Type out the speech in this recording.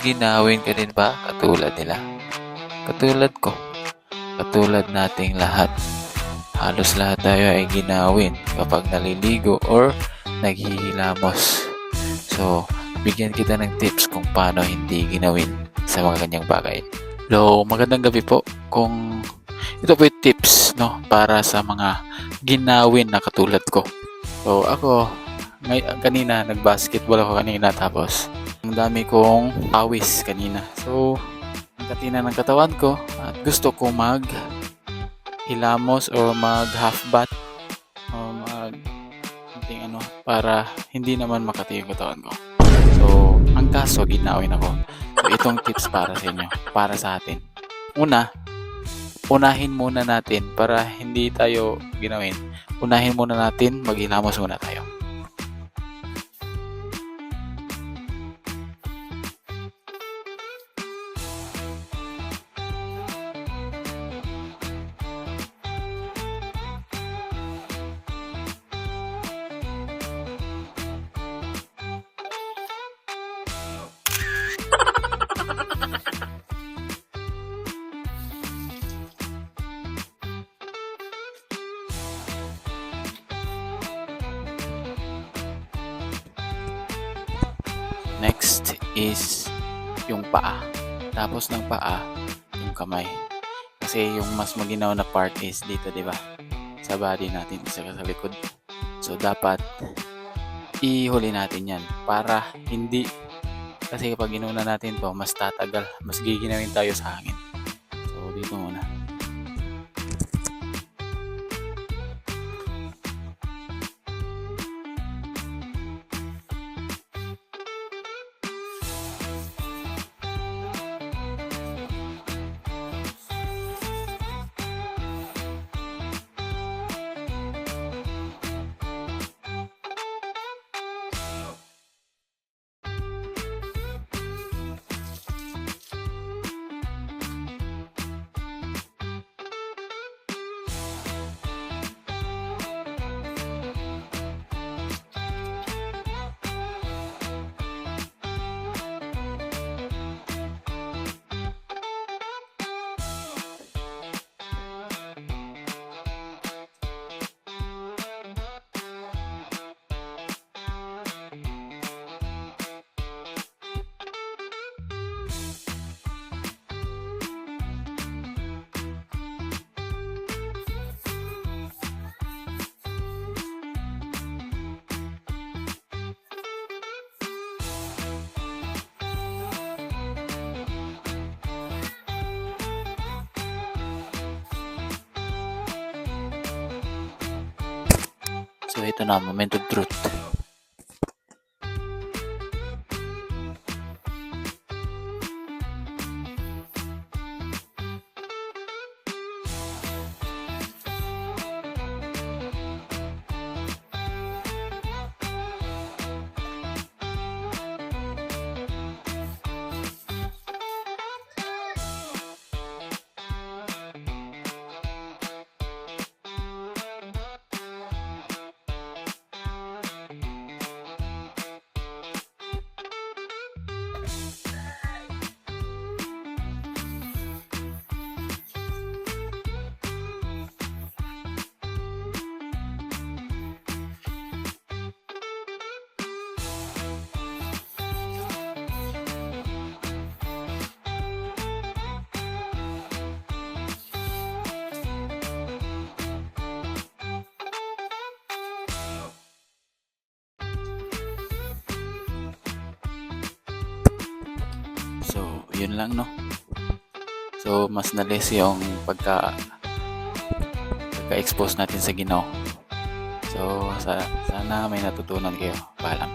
Ginawin ka din ba katulad nila? Katulad ko. Katulad nating lahat. Halos lahat tayo ay ginawin kapag naliligo or naghihilamos. So, bigyan kita ng tips kung paano hindi ginawin sa mga ganyang bagay. Hello, magandang gabi po. Kung ito po yung tips no para sa mga ginawin na katulad ko. So, ako ngay, kanina nag-basketball ako kanina tapos ang dami kong pawis kanina. So, ang katina ng katawan ko at gusto ko mag hilamos or mag half bath o mag ano para hindi naman makati yung katawan ko. So, ang kaso ginawin ako. So, itong tips para sa inyo, para sa atin. Una, unahin muna natin para hindi tayo ginawin. Unahin muna natin, maghilamos muna tayo. Is yung paa. Tapos ng paa, yung kamay. Kasi yung mas maginaw na part is dito, di ba? Sa body natin, isa sa likod. So, dapat ihuli natin yan para hindi kasi kapag inuna natin to mas tatagal mas giginawin tayo sa hangin ito na moment of truth yun lang, no? So, mas nalis yung pagka pagka-expose natin sa ginaw. So, sa, sana may natutunan kayo. Paalam.